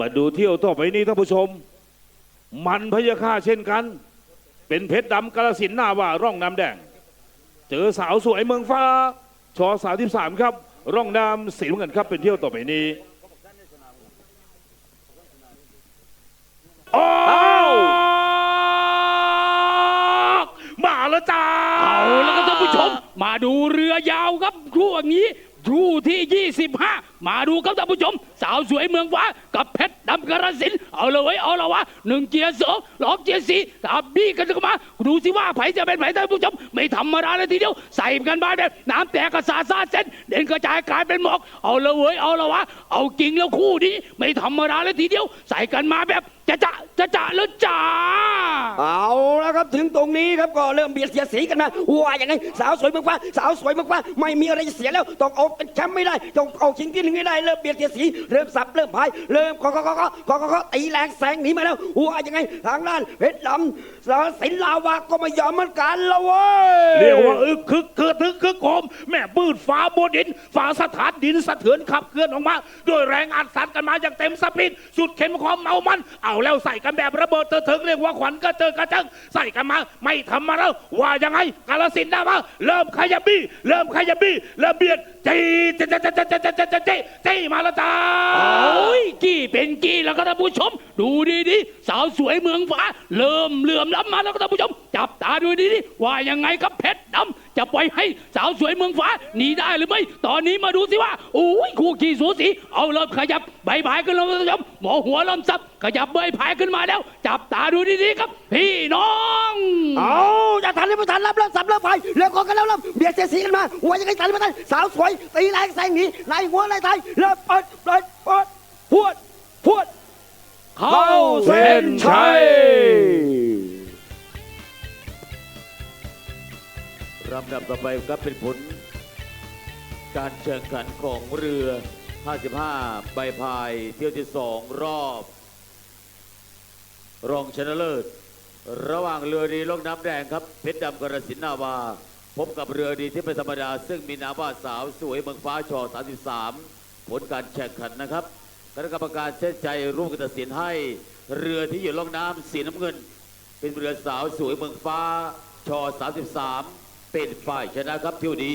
มาดูเที่ยวต่อไปนี้ท่านผู้ชม มันพยาค่าเช่นกัน เป็นเพชรดำกาลสินธุ์หน้าว่าร่องน้ำแดง เจอสาวสวยเมืองฟ้าชอสาที่สามครับ ร่องน้ำสีน้ำเงินครับเป็นเที่ยวต่อไปนี้ออกมาแล้วจ้าเอาแล้วก็ท่านผู้ชม มาดูเรือยาวครับช่วงนี้คู่ที่ 25มาดูครับท่านผู้ชม สาวสวยเมืองฟ้ากับเพชรดำกระสินเอาเลยเว้ยเอาละวะหนึ่งเกียร์สองสองเกียร์สี่ตาบี้กันเข้ามา ดูสิว่าไผจะเป็นไผท่านผู้ชม ไม่ธรรมดาเลยทีเดียว ใส่กันมาแบบน้ำแตกกระสาซาเส้นเด่นกระจายกลายเป็นหมอกเอาลยเว้ยเอาละวะเอากิ่งแล้วคู่นี้ไม่ธรรมดาเลยทีเดียว ใส่กันมาแบบจะจะจะจะแล้วจ้าเอาแล้วครับถึงตรงนี้ครับก็เริ่มเบียดเสียดสีกันมาว่าอย่างไงสาวสวยเมืองฟ้าสาวสวยเมืองฟ้าไม่มีอะไรจะเสียแล้วต้องเอาเป็นแชมป์ไม่ได้ต้องเอาชิงที่ึงให้ได้เริ่มเบียดเสียสีเริ่มสับเริ่มพายเริ่มก็ก็ก็ก็ก็ก็ตีแรงแซงหนีมาแล้วว่าอย่างไงทางด้านเพชรดำสาสินลาวาก็ไม่ยอมเหมือนกันล้วเว้ยเรียกว่าอึกคึกเกิดทึกคึกโคมแม่ปืดฟ้าบนดินฟ้าสถานดินสะเทือนขับเคลื่อนออกมาด้วยแรงอัดสันกันมาอย่างเต็มสปีดสุดเข็มความเมามัน เอาแล้วใส่กันแบบระเบิดเตอเถิงเรียกว่าขวัญก็เจอกระเจิงใส่กันมาไม่ทำมาแล้วว่ายังไงกาลสินได้มาเริ่มขยับบี้เริ่มขยับบี้เริ่มเบียดจีจีจีจีจีจีจีจีจีมาแล้วจ้าโอ้ยกี้เป็นกี้แล้วก็ท่านผู้ชม ดูดีๆสาวสวยเมืองฟ้า เริ่มเหลื่อมล้ำมาแล้วก็ท่านผู้ชม จับตาดูดีๆว่ายังไงกับเพชรดำจะปล่อยให้สาวสวยเมืองฟ้าหนีได้หรือไม่ ตอนนี้มาดูสิว่าโอ้ยคู่ขี่สูสีเอาเริ่มขยับใบพายขึ้นแล้วท่านผู้ชมหมอหัวเริ่มซับขยับใบพายขึ้นมาแล้ว จับตาดูดีๆครับ พี่น้อง เอาจะทันหรือไม่ทันรับเริ่มสับเริ่มพายเริ่มกดกันแล้วเริ่มเบียดเสียสีกันมาว่ายังไงทันหรือไม่ทันสาวสวยตีแรงแซงหนีในหัวในไทยเริ่มเปิดเปิดเปิดพวดพวดเข้าเส้นชัยลำดับต่อไปครับเป็นผล การแข่งขันของเรือ 55 ใบพายเที่ยวที่ 2 รอบ รองชนะเลิศ ระหว่างเรือดีลงน้ำแดงครับเพชรดำกระสินนาวา พบกับเรือดีที่เป็นธรรมดา ซึ่งมีนามว่าสาวสวยเมืองฟ้าชอ33 ผลการแข่งขันนะครับคณะกรรมการเส้นใจร่วมกันตัดสินให้ เรือที่อยู่ล่องน้ำสีน้ำเงิน เป็นเรือสาวสวยเมืองฟ้าชอ33 เป็นฝ่ายชนะครับเที่ยวนี้